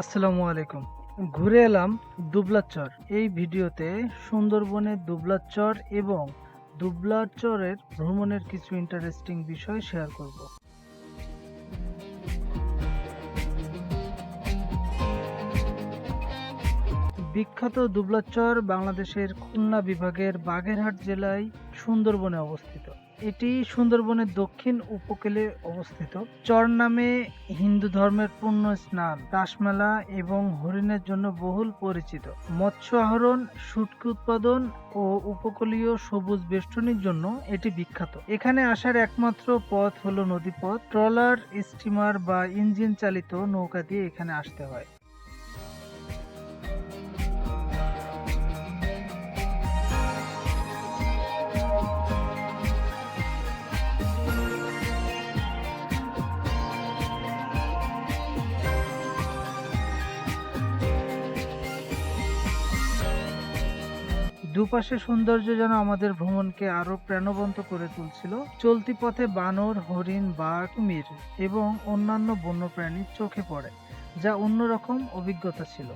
আসসালামু আলাইকুম। ঘুরে এলাম দুবলাচর। এই ভিডিওতে সুন্দরবনের দুবলাচর এবং দুবলাচরের ভ্রমণের কিছু ইন্টারেস্টিং বিষয় শেয়ার করব। বিখ্যাত দুবলাচর বাংলাদেশের খুলনা বিভাগের বাগেরহাট জেলায় সুন্দরবনে অবস্থিত। এটি সুন্দরবনের দক্ষিণ উপকূলে অবস্থিত। চর নামে হিন্দু ধর্মের পূর্ণ স্নান রাসমেলা এবং হরিণের জন্য বহুল পরিচিত। মৎস্য আহরণ, শুটকি উৎপাদন ও উপকূলীয় সবুজ বেষ্টনীর জন্য এটি বিখ্যাত। এখানে আসার একমাত্র পথ হলো নদীপথ। ট্রলার, স্টিমার বা ইঞ্জিন চালিত নৌকা দিয়ে এখানে আসতে হয়। দুপাশে সৌন্দর্য যেন আমাদের ভ্রমণকে আরও প্রাণবন্ত করে তুলছিল। চলতি পথে বানর, হরিণ, বাঘ, কুমির এবং অন্যান্য বন্যপ্রাণী চোখে পড়ে, যা অন্যরকম অভিজ্ঞতা ছিল।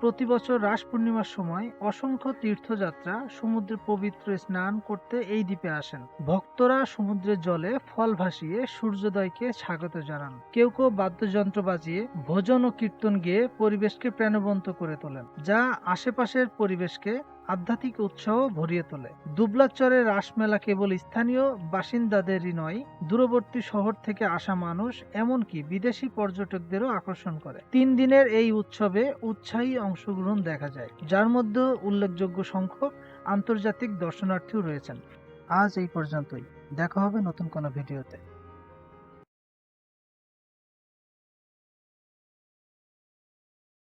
প্রতি বছর রাস পূর্ণিমার সময় অসংখ্য তীর্থযাত্রা সমুদ্রে পবিত্র স্নান করতে এই দ্বীপে আসেন। ভক্তরা সমুদ্রের জলে ফল ভাসিয়ে সূর্যোদয়কে স্বাগত জানান। কেউ কেউ বাদ্যযন্ত্র বাজিয়ে ভোজন ও কীর্তন গেয়ে পরিবেশকে প্রাণবন্ত করে তোলেন, যা আশেপাশের পরিবেশকে আধ্যাত্মিক উৎসাহ ভরিয়ে তোলে। দুবলাচরের রাসমেলা কেবল স্থানীয় বাসিন্দাদেরই নয়, দূরবর্তী শহর থেকে আসা মানুষ, এমনকি বিদেশি পর্যটকদেরও আকর্ষণ করে। তিন দিনের এই উৎসবে উৎসাহী অংশগ্রহণ দেখা যায়, যার মধ্যে উল্লেখযোগ্য সংখ্যক আন্তর্জাতিক দর্শনার্থীও রয়েছেন। আজ এই পর্যন্তই। দেখা হবে নতুন কোনো ভিডিওতে।